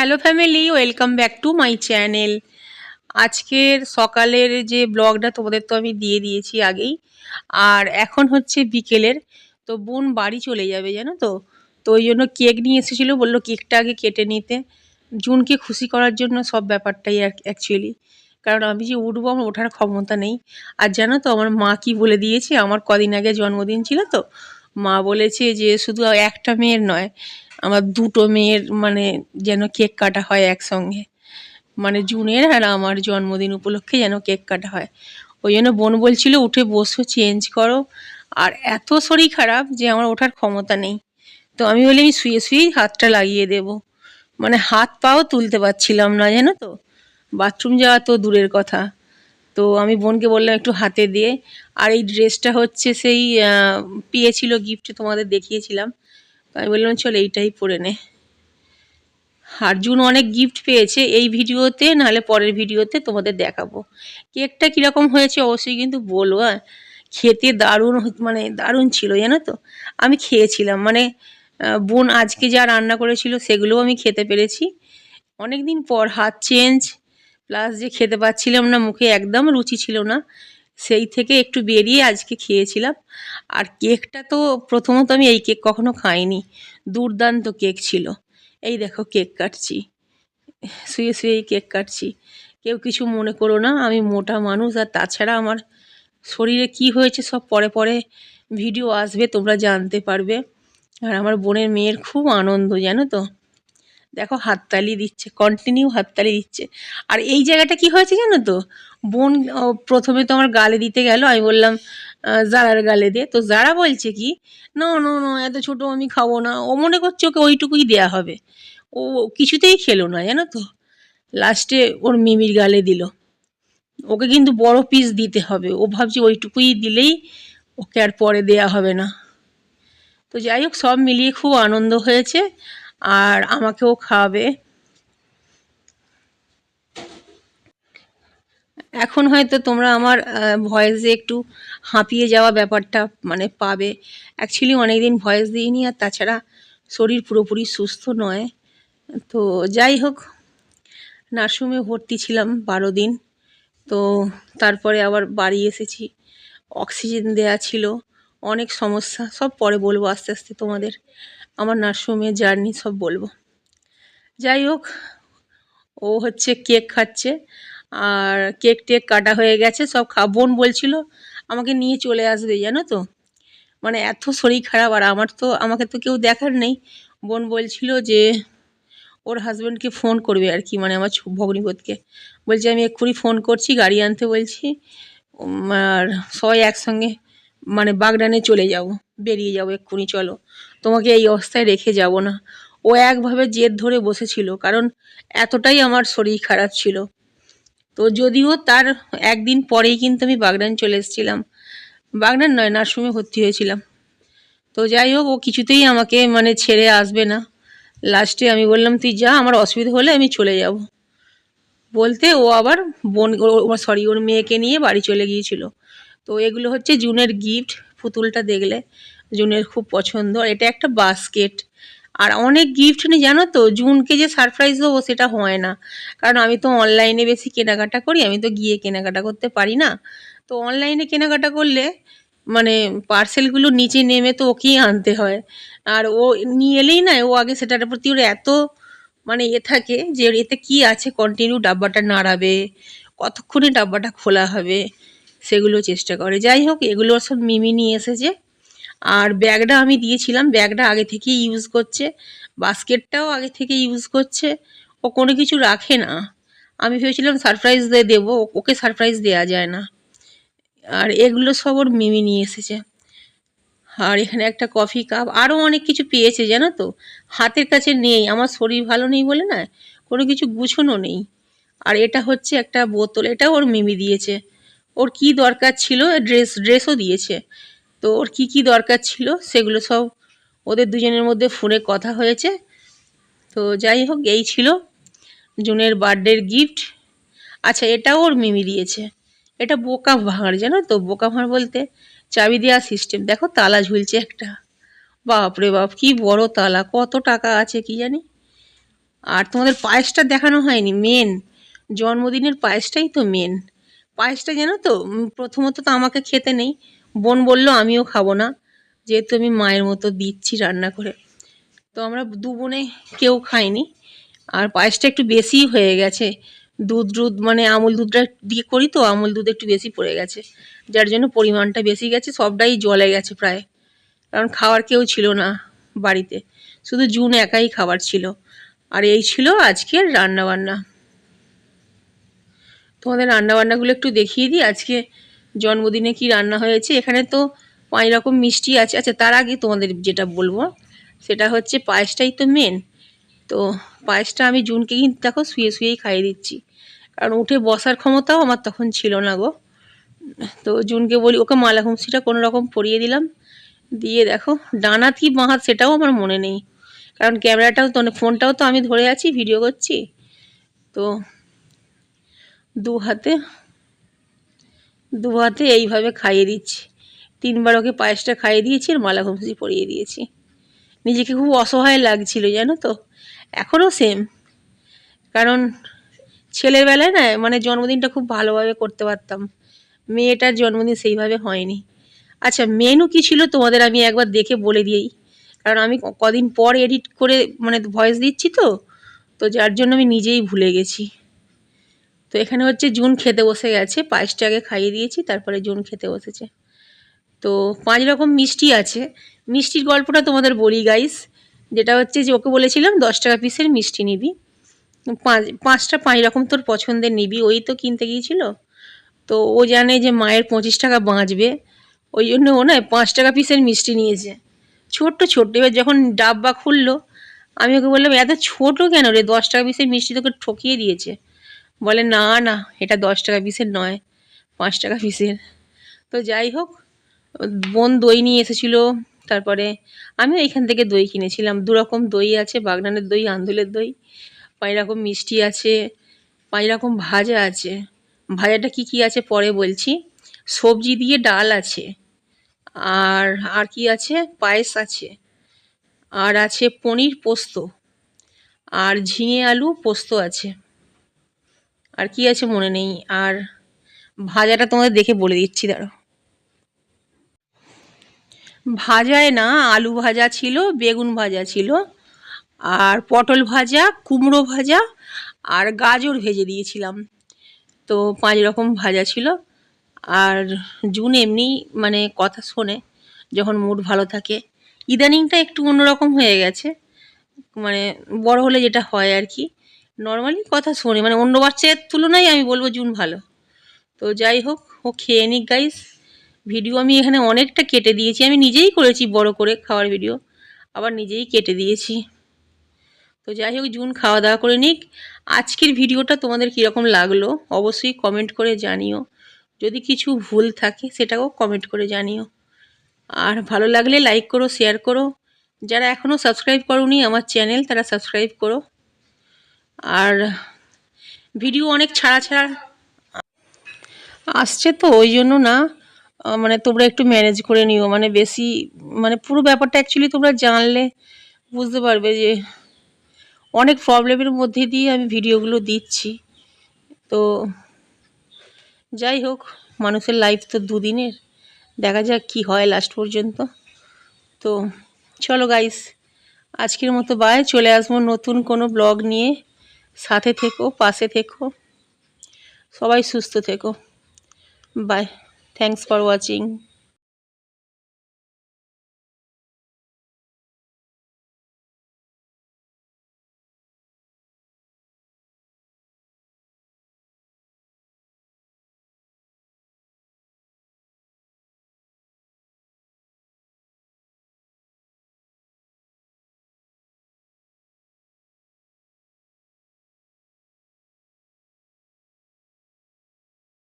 Hello family welcome back to my channel আজকের সকালের যে ব্লগটা তোমাদের তো আমি দিয়ে দিয়েছি আগেই। আর এখন হচ্ছে বিকেলের, তো বোন বাড়ি চলে যাবে, জানো তো? তো ওই জন্য কেক নিয়ে এসেছিল, বলল কেকটা আগে কেটে নিতে। জুনকে খুশি করার জন্য সব ব্যাপারটাই অ্যাকচুয়ালি কারণ আমি যে উঠবো, আমার ওঠার ক্ষমতা নেই। আর জানো তো, আমার মা কি বলে দিয়েছে? আমার কদিন আগে জন্মদিন ছিল তো। মা বলেছে যে শুধু একটা মেয়ের নয়, আমার দুটো মেয়ের মানে যেন কেক কাটা হয় একসঙ্গে। মানে জুনের আর আমার জন্মদিন উপলক্ষে যেন কেক কাটা হয়। ওই জন্য বোন বলছিল, উঠে বসো, চেঞ্জ করো। আর এত শরীর খারাপ যে আমার ওঠার ক্ষমতা নেই। তো আমি বলি আমি শুয়ে শুয়েই হাতটা লাগিয়ে দেব। মানে হাত পাও তুলতে পারছিলাম না, জানো তো? বাথরুম যাওয়া তো দূরের কথা। তো আমি বোনকে বললাম একটু হাতে দিয়ে। আর এই ড্রেসটা হচ্ছে সেই পেয়েছিল গিফট তোমাদের দেখিয়েছিলাম। আমি বললাম, চল এইটাই পরে নে। আর জুন অনেক গিফট পেয়েছে। এই ভিডিওতে, নাহলে পরের ভিডিওতে তোমাদের দেখাবো। কেকটা কীরকম হয়েছে অবশ্যই কিন্তু বলো হ্যাঁ? খেতে দারুণ মানে দারুণ ছিল, জানো তো? আমি খেয়েছিলাম। মানে বোন আজকে যা রান্না করেছিল, সেগুলোও আমি খেতে পেরেছি। অনেক দিন পর হাত চেঞ্জ প্লাস যে খেতে পাচ্ছিলাম না, মুখে একদম রুচি ছিল না, সেই থেকে একটু বেরিয়ে আজকে খেয়েছিলাম। আর কেকটা তো প্রথমত আমি এই কেক কখনো খাইনি, দুর্দান্ত কেক ছিল। এই দেখো কেক কাটছি, শুয়ে শুয়েই কেক কাটছি। কেউ কিছু মনে করো না, আমি মোটা মানুষ আর তাছাড়া আমার শরীরে কি হয়েছে সব পরে পরে ভিডিও আসবে, তোমরা জানতে পারবে। আর আমার বোনের মেয়ের খুব আনন্দ, জানো তো? দেখো হাততালি দিচ্ছে কন্টিনিউ হাততালি দিচ্ছে। আর এই জায়গাটা কি হয়েছে জানো তো? বোন প্রথমে তো আমার গালে দিতে গেল, আমি বললাম জারার গালে দে। তো জারা বলছে কি, না না না, এত ছোট আমি খাব না। ও মনে করছে ওকে ওইটুকুই দেয়া হবে। ও কিছুতেই খেলো না, জানো তো? লাস্টে ওর মিমির গালে দিল। ওকে কিন্তু বড় পিস দিতে হবে। ও ভাবছে ওইটুকুই দিলেই ওকে আর পরে দেয়া হবে না। তো যাই হোক, সব মিলিয়ে খুব আনন্দ হয়েছে। আর আমাকেও খাওয়াবে। এখন হয়তো তোমরা আমার ভয়েসে একটু হাঁপিয়ে যাওয়া ব্যাপারটা মানে পাবে। অ্যাকচুয়ালি অনেকদিন ভয়েস দিইনি আর তাছাড়া শরীর পুরোপুরি সুস্থ নয়। তো যাই হোক, নার্সিংহোমে ভর্তি ছিলাম বারো দিন। তো তারপরে আবার বাড়ি এসেছি, অক্সিজেন দেয়া ছিল। অনেক সমস্যা, সব পরে বলব আস্তে আস্তে তোমাদের। আমার নার্সিংহোমের জার্নি সব বলব। যাই হোক, ও হচ্ছে কেক খাচ্ছে, আর কেক টেক কাটা হয়ে গেছে, সব খা, বোন বলছিল, আমাকে নিয়ে চলে আসবে, জানো তো? মানে এত শরীর খারাপ, আর আমার তো, আমাকে তো কেউ দেখার নেই। বোন বলছিল যে, ওর হাজব্যান্ডকে ফোন করবে আর কি মানে আমার ভগ্নিপতিকে। বলছে, আমি এক্ষুনি ফোন করছি, গাড়ি আনতে বলছি। আর সবাই একসঙ্গে মানে বাগডানে চলে যাব, বেরিয়ে যাব এক্ষুনি, চলো। তোমাকে এই অবস্থায় রেখে যাব না। ও একভাবে জেদ ধরে বসেছিল, কারণ এতটাই আমার শরীর খারাপ ছিল। তো যদিও তার একদিন পরেই কিন্তু আমি বাগডান চলে এসেছিলাম। বাগডান নয়, নার্সিংহোমে ভর্তি হয়েছিলাম। তো যাই হোক, ও কিছুতেই আমাকে মানে ছেড়ে আসবে না। লাস্টে আমি বললাম, তুই যা, আমার অসুবিধা হলে আমি চলে যাব। বলতে ও আবার বোন সরি, ওর মেয়েকে নিয়ে বাড়ি চলে গিয়েছিল। তো এগুলো হচ্ছে জুনের গিফট পুতুলটা দেখলে, জুনের খুব পছন্দ। এটা একটা বাস্কেট আর অনেক গিফট নেই, জানো তো? জুনকে যে সারপ্রাইজ দেবো সেটা হয় না। কারণ আমি তো অনলাইনে বেশি কেনাকাটা করি, আমি তো গিয়ে কেনাকাটা করতে পারি না। তো অনলাইনে কেনাকাটা করলে মানে পার্সেলগুলো নিচে নেমে তো ওকেই আনতে হয়। আর ও নিয়ে এলেই না, ও আগে সেটার প্রতি ওর এত মানে এ থাকে যে এতে কি আছে কন্টিনিউ ডাব্বাটা নাড়াবে, কতক্ষণে ডাব্বাটা খোলা হবে। সেগুলো চেষ্টা করে। যাই হোক, এগুলো সব মিমি নিয়ে এসেছে। আর ব্যাগটা আমি দিয়েছিলাম। ব্যাগটা আগে থেকেই ইউজ করছে। বাস্কেটটাও আগে থেকে ইউজ করছে। ও কোনো কিছু রাখে না। আমি ভেবেছিলাম সারপ্রাইজ দিয়ে দেবো। ওকে সারপ্রাইজ দেওয়া যায় না। আর এগুলো সব ওর মিমি নিয়ে এসেছে। আর এখানে একটা কফি কাপ আরও অনেক কিছু পেয়েছে, জানো তো? হাতের কাছে নেই। আমার শরীর ভালো নেই বলে না? কোনো কিছু গুছানো নেই। আর এটা হচ্ছে একটা বোতল। এটা ওর মিমি দিয়েছে। ওর কি দরকার ছিল? ড্রেস ড্রেসও দিয়েছে। তো ওর কি কি দরকার ছিল? সেগুলো সব ওদের দুজনের মধ্যে ফোনে কথা হয়েছে। তো যাই হোক, এই ছিল জুনের বার্থডের গিফট আচ্ছা এটাও ওর মিমি দিয়েছে। এটা বোকা ভাঁড়, জানো তো? বোকা ভাঁড় বলতে চাবি দেওয়া সিস্টেম দেখো, তালা ঝুলছে একটা। বাপ রে বাপ, কি বড় তালা। কত টাকা আছে কি জানি? আর তোমাদের পায়েসটা দেখানো হয়নি মেন জন্মদিনের পায়েসটাই তো মেন পায়েসটা জানো তো? প্রথমত তো আমাকে খেতে নেই। বোন বলল, আমিও খাব না। যেহেতু আমি মায়ের মতো দিচ্ছি রান্না করে। তো আমরা দু বোনে কেউ খাইনি। আর পায়েসটা একটু বেশিই হয়ে গেছে। দুধ দুধ মানে আমুল দুধটা দিয়ে করি তো, আমুল দুধ একটু বেশি পড়ে গেছে। যার জন্য পরিমাণটা বেশি গেছে, সবটাই জলে গেছে প্রায়। কারণ খাওয়ার কেউ ছিল না বাড়িতে। শুধু জুন একাই খাবার ছিল। আর এই ছিল আজকের রান্না বান্না তোমাদের রান্না বান্নাগুলো একটু দেখিয়ে দিই। আজকে জন্মদিনে কি রান্না হয়েছে? এখানে তো পাঁচ রকম মিষ্টি আছে। আচ্ছা তার আগে তোমাদের যেটা বলব, সেটা হচ্ছে পায়েসটাই তো মেন তো পায়েসটা আমি জুনকে কিন্তু দেখো শুয়ে শুয়েই খাইয়ে দিচ্ছি। কারণ উঠে বসার ক্ষমতাও আমার তখন ছিল না গো। তো জুনকে বলি, ওকে মালা ঘুমসিটা কোনো রকম পরিয়ে দিলাম। দিয়ে দেখো ডানাত কি বাঁহাত সেটাও আমার মনে নেই। কারণ ক্যামেরাটাও তো, ফোনটাও তো আমি ধরে আছি, ভিডিও করছি। তো দু হাতে দু হাতে এইভাবে খাইয়ে দিচ্ছি। তিনবার ওকে পায়েসটা খাইয়ে দিয়েছি আর মালা ঘুমসি পরিয়ে দিয়েছি। নিজেকে খুব অসহায় লাগছিল, জানো তো? এখনও সেম কারণ ছেলের বেলায় না মানে জন্মদিনটা খুব ভালোভাবে করতে পারতাম। মেয়েটার জন্মদিন সেইভাবে হয়নি। আচ্ছা মেনু কী ছিল তোমাদের আমি একবার দেখে বলে দিই কারণ আমি কদিন পর এডিট করে মানে ভয়েস দিচ্ছি তো তো যার জন্য আমি নিজেই ভুলে গেছি। তো এখানে হচ্ছে জুন খেতে বসে গেছে, পায়েসটা আগে খাইয়ে দিয়েছি, তারপরে জুন খেতে বসেছে। তো পাঁচ রকম মিষ্টি আছে। মিষ্টির গল্পটা তোমাদের বলি গাইস যেটা হচ্ছে যে ওকে বলেছিলাম, দশ টাকা পিসের মিষ্টি নিবি। পাঁচ, পাঁচটা পাঁচ রকম তোর পছন্দের নিবি। ওই তো কিনতে গিয়েছিল। তো ও জানে যে মায়ের পঁচিশ টাকা বাঁচবে। ওই জন্য ও নয় পাঁচ টাকা পিসের মিষ্টি নিয়েছে। ছোট্ট ছোট্ট। এবার যখন ডাব্বা খুললো, আমি ওকে বললাম, এত ছোট কেন রে? দশ টাকা পিসের মিষ্টি তোকে ঠকিয়ে দিয়েছে। বলে, না না, এটা দশ টাকা পিসের নয়, পাঁচ টাকা পিসের তো যাই হোক, বোন দই নিয়ে এসেছিল, তারপরে আমিও এখান থেকে দই কিনেছিলাম। দু রকম দই আছে, বাগনানের দই, আন্দুলের দই, পাঁচ রকম মিষ্টি আছে, পাঁচ রকম ভাজা আছে। ভাজাটা কি কি আছে পরে বলছি। সবজি দিয়ে ডাল আছে, আর আর কি আছে? পায়েস আছে, আর আছে পনির পোস্ত, আর ঝিঙে আলু পোস্ত আছে। আর কি আছে মনে নেই। আর ভাজাটা তোমাদের দেখে বলে দিচ্ছি দাঁড়ো ভাজায় না, আলু ভাজা ছিল, বেগুন ভাজা ছিল, আর পটল ভাজা, কুমড়ো ভাজা, আর গাজর ভেজে দিয়েছিলাম। তো পাঁচ রকম ভাজা ছিল। আর জুন এমনি মানে কথা শোনে, যখন মুড ভালো থাকে। ইদানিংটা একটু অন্যরকম হয়ে গেছে। মানে বড় হলে যেটা হয় আর কি নর্মালি কথা শোনে মানে অন্য বাচ্চার তুলনায় আমি বলব জুন ভালো। তো যাই হোক, ও খেয়ে নিক গাইস ভিডিও আমি এখানে অনেকটা কেটে দিয়েছি। আমি নিজেই করেছি বড় করে খাওয়ার ভিডিও আবার নিজেই কেটে দিয়েছি। তো যাই হোক জুন খাওয়া দাওয়া করে নিক। আজকের ভিডিওটা তোমাদের কীরকম লাগল, অবশ্যই কমেন্ট করে জানিও। যদি কিছু ভুল থাকে, সেটাও কমেন্ট করে জানিও। আর ভালো লাগলে লাইক করো শেয়ার করো। যারা এখনও সাবস্ক্রাইব করোনি আমার চ্যানেল তারা সাবস্ক্রাইব করো। আর ভিডিও অনেক ছাড়া ছাড়া আসছে তো, ওই জন্য না মানে তোমরা একটু ম্যানেজ করে নিও। মানে বেশি মানে পুরো ব্যাপারটা অ্যাকচুয়ালি তোমরা জানলে বুঝতে পারবে যে অনেক প্রবলেমের মধ্যে দিয়ে আমি ভিডিওগুলো দিচ্ছি। তো যাই হোক, মানুষের লাইফ তো দুদিনের। দেখা যাক কি হয় লাস্ট পর্যন্ত। তো চলো গাইস আজকের মতো বাই চলে আসব নতুন কোনো ব্লগ নিয়ে। সাথে থেকো পাশে থেকো। সবাই সুস্থ থেকো। By thanks for watching